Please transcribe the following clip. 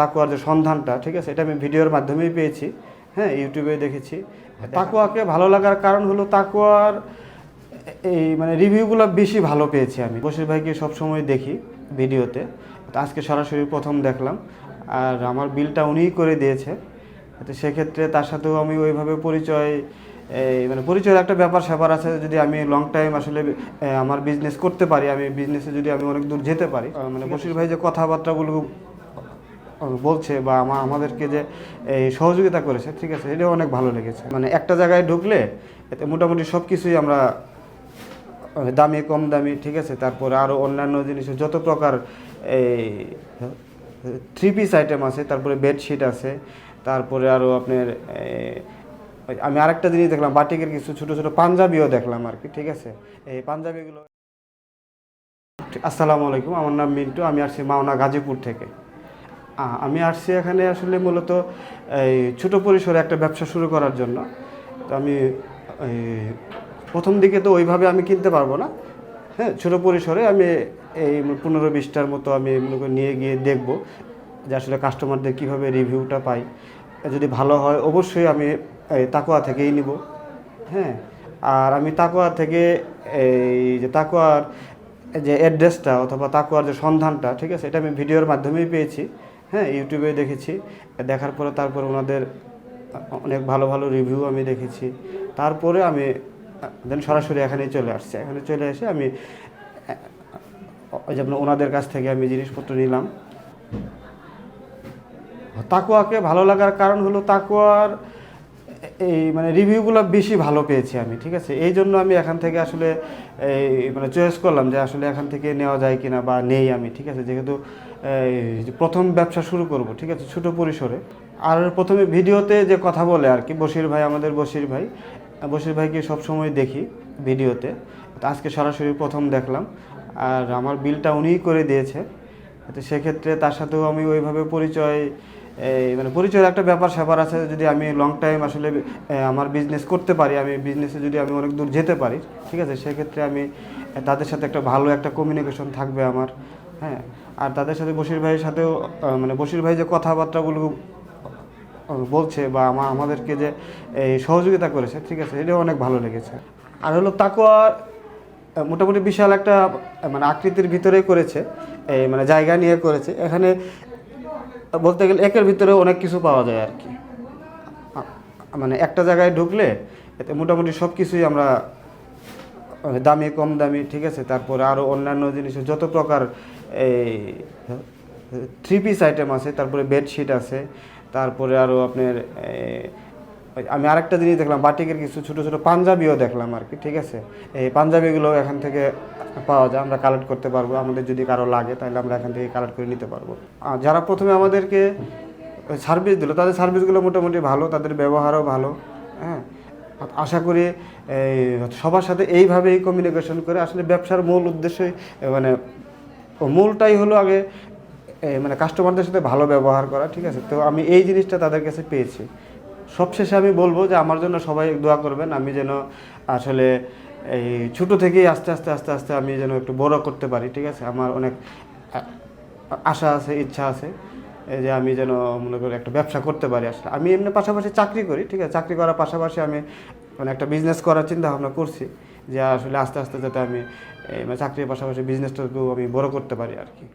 তাকুয়ার যে সন্ধানটা ঠিক আছে? এটা আমি ভিডিওর মাধ্যমেই পেয়েছি। হ্যাঁ ইউটিউবে দেখেছি। তাকুয়াকে ভালো লাগার কারণ হলো তাকুয়ার এই মানে রিভিউগুলো বেশি ভালো পেয়েছি আমি। বশির ভাইকে সবসময় দেখি ভিডিওতে। আজকে সরাসরি প্রথম দেখলাম। আর আমার বিলটা উনিই করে দিয়েছে। তো সেক্ষেত্রে তার সাথেও আমি ওইভাবে পরিচয় এই মানে পরিচয়ের একটা ব্যাপার স্যাপার আছে। যদি আমি লং টাইম আসলে আমার বিজনেস করতে পারি আমি বিজনেসে যদি আমি অনেক দূর যেতে পারি মানে বশির ভাই যে কথাবার্তাগুলো বলছে বা আমা- আমাদেরকে যে, এই সহযোগিতা করেছে, ঠিক আছে, এটাও অনেক ভালো লেগেছে। মানে একটা জায়গায় ঢুকলে এতে মোটামুটি সব কিছুই আমরা দামি, কম দামি, ঠিক আছে, তারপরে আরও অন্যান্য জিনিস যত প্রকার এই থ্রি পিস আইটেম আছে, তারপরে বেডশিট আছে, তারপরে আরও আপনার আমি আরেকটা জিনিস দেখলাম, বাটিকের কিছু ছোট ছোট পাঞ্জাবিও দেখলাম আর কি, ঠিক আছে। এই পাঞ্জাবিগুলো আসসালামু আলাইকুম, আমার নাম মিন্টু, আমি আসছি মাওনা গাজীপুর থেকে। আমি আসছি এখানে আসলে মূলত এই ছোটো পরিসরে একটা ব্যবসা শুরু করার জন্য। তো আমি প্রথম দিকে তো ওইভাবে আমি কিনতে পারব না। হ্যাঁ ছোটো পরিসরে আমি এই পনেরো বিশটার মতো আমি করি নিয়ে গিয়ে দেখব যে আসলে কাস্টমারদের কীভাবে রিভিউটা পাই। যদি ভালো হয় অবশ্যই আমি তাকোয়া থেকেই নিব। হ্যাঁ আর আমি তাকোয়া থেকে এই যে তাকোয়ার যে অ্যাড্রেসটা অথবা তাকোয়ার যে সন্ধানটা, ঠিক আছে, এটা আমি ভিডিওর মাধ্যমেই পেয়েছি। হ্যাঁ ইউটিউবে দেখেছি। দেখার পরে তারপর ওনাদের অনেক ভালো ভালো রিভিউ আমি দেখেছি। তারপরে আমি দেন সরাসরি এখানেই চলে আসছি। এখানে চলে এসে আমি, ওই যে ওনাদের কাছ থেকে আমি জিনিসপত্র নিলাম। তাকুয়াকে ভালো লাগার কারণ হলো তাকুয়ার এই মানে রিভিউগুলো বেশি ভালো পেয়েছি আমি, ঠিক আছে? এই জন্য আমি এখান থেকে আসলে এই মানে চয়েস করলাম যে আসলে এখান থেকে নেওয়া যায় কিনা বা নেই আমি, ঠিক আছে? যেহেতু প্রথম ব্যবসা শুরু করব, ঠিক আছে? ছোট পরিসরে। আর প্রথমে ভিডিওতে যে কথা বলে আর কি, বশির ভাই, আমাদের বশির ভাই, বশির ভাইকে সবসময় দেখি ভিডিওতে। আজকে সরাসরি প্রথম দেখলাম। আর আমার বিলটা উনিই করে দিয়েছে। তো সেক্ষেত্রে তার সাথেও আমি ওইভাবে পরিচয়, এই মানে পরিচয়ের একটা ব্যাপার স্যাপার আছে, যদি আমি লং টাইম আসলে আমার বিজনেস করতে পারি, আমি বিজনেসে যদি আমি অনেক দূর যেতে পারি, ঠিক আছে? সেক্ষেত্রে আমি তাদের সাথে একটা ভালো একটা কমিউনিকেশন থাকবে আমার। হ্যাঁ আর তাদের সাথে বশির ভাইয়ের সাথেও মানে বশির ভাই যে কথাবার্তাগুলো বলছে বা আমা- আমাদেরকে যে এই সহযোগিতা করেছে, ঠিক আছে, এটাও অনেক ভালো লেগেছে। আর হলো তাকুয়া মোটামুটি বিশাল একটা মানে আকৃতির ভিতরে করেছে, এই মানে জায়গা নিয়ে করেছে। এখানে বলতে গেলে একের ভিতরে অনেক কিছু পাওয়া যায় আর কি। মানে একটা জায়গায় ঢুকলে এতে মোটামুটি সব কিছুই আমরা মানে দামি, কম দামি, ঠিক আছে, তারপরে আরও অন্যান্য জিনিস যত প্রকার এই থ্রি পিস আইটেম আছে, তারপরে বেডশিট আছে, তারপরে আরও আপনার আমি আরেকটা জিনিস দেখলাম, বাটিকের কিছু ছোটো ছোটো পাঞ্জাবিও দেখলাম আর কি, ঠিক আছে? এই পাঞ্জাবিগুলো এখান থেকে পাওয়া যায়, আমরা কালেক্ট করতে পারব, আমাদের যদি কারও লাগে, তাহলে আমরা এখান থেকে কালেক্ট করে নিতে পারব। আর যারা প্রথমে আমাদেরকে সার্ভিস দিল, তাদের সার্ভিসগুলো মোটামুটি ভালো, তাদের ব্যবহারও ভালো হ্যাঁ? আশা করি সবার সাথে এইভাবেই কমিউনিকেশন করে, আসলে ব্যবসার মূল উদ্দেশ্যই মানে ও মূলটাই হলো আগে মানে কাস্টমারদের সাথে ভালো ব্যবহার করা, ঠিক আছে? তো আমি এই জিনিসটা তাদের কাছে পেয়েছি। সবশেষে আমি বলব যে আমার জন্য সবাই দোয়া করবেন, আমি যেন আসলে এই ছোটো থেকেই আস্তে আস্তে আস্তে আস্তে আমি যেন একটু বড় করতে পারি, ঠিক আছে? আমার অনেক আশা আছে, ইচ্ছা আছে যে আমি যেন মনে করি একটা ব্যবসা করতে পারি আসলে। আমি এমনি পাশাপাশি চাকরি করি, ঠিক আছে? চাকরি করার পাশাপাশি আমি মানে একটা বিজনেস করার চিন্তা ভাবনা করছি। যে আসলে আস্তে আস্তে যাতে আমি মানে চাকরির পাশাপাশি বিজনেসটাকেও আমি বড় করতে পারি আর কি।